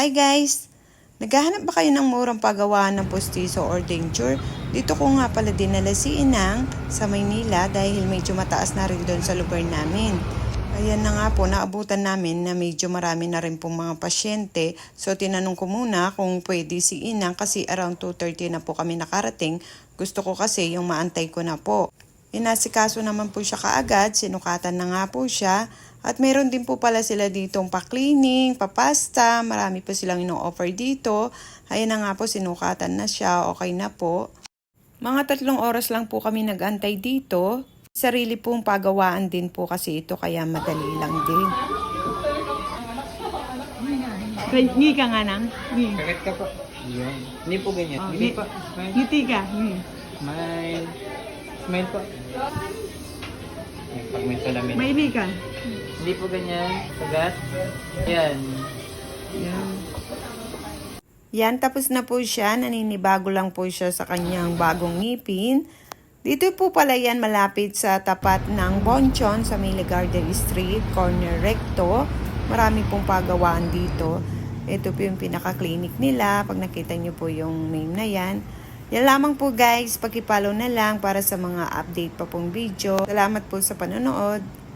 Hi guys! Naghahanap ba kayo ng murang pagawaan ng postiso or denture? Dito ko nga pala dinala si Inang sa Maynila dahil medyo mataas na rin doon sa lugar namin. Ayan na nga po, naabutan namin na medyo marami na rin pong mga pasyente. So tinanong ko muna kung pwede si Inang kasi around 2.30 na po kami nakarating. Gusto ko kasi yung maantay ko na po. Inasikaso naman po siya kaagad, sinukatan na nga po siya. At meron din po pala sila ditong pa-cleaning, pa-pasta, marami po silang ino-offer dito. Ayan na nga po, sinukatan na siya, okay na po. Mga tatlong oras lang po kami nag-antay dito. Sarili pong pagawaan din po kasi ito kaya madali lang din. Ngi ka nga nang. Ngi. Kakit ka po. Yun. Hindi po ganyan. Oh, Hindi ngi- po. Smile. Ngiti ka. Ngi. Smile. Smile po. Pag may salamin. Maili ka. Hindi po ganyan. Sagat. Yan. Yan. Yan, tapos na po siya. Naninibago lang po siya sa kanyang bagong ngipin. Dito po pala yan malapit sa tapat ng Bonchon sa Miligarden Street, corner recto. Marami pong pagawaan dito. Ito po yung pinaka-clinic nila. Pag nakita nyo po yung name na yan. Yan lamang po guys. Pakipollow na lang para sa mga update pa pong video. Salamat po sa panonood.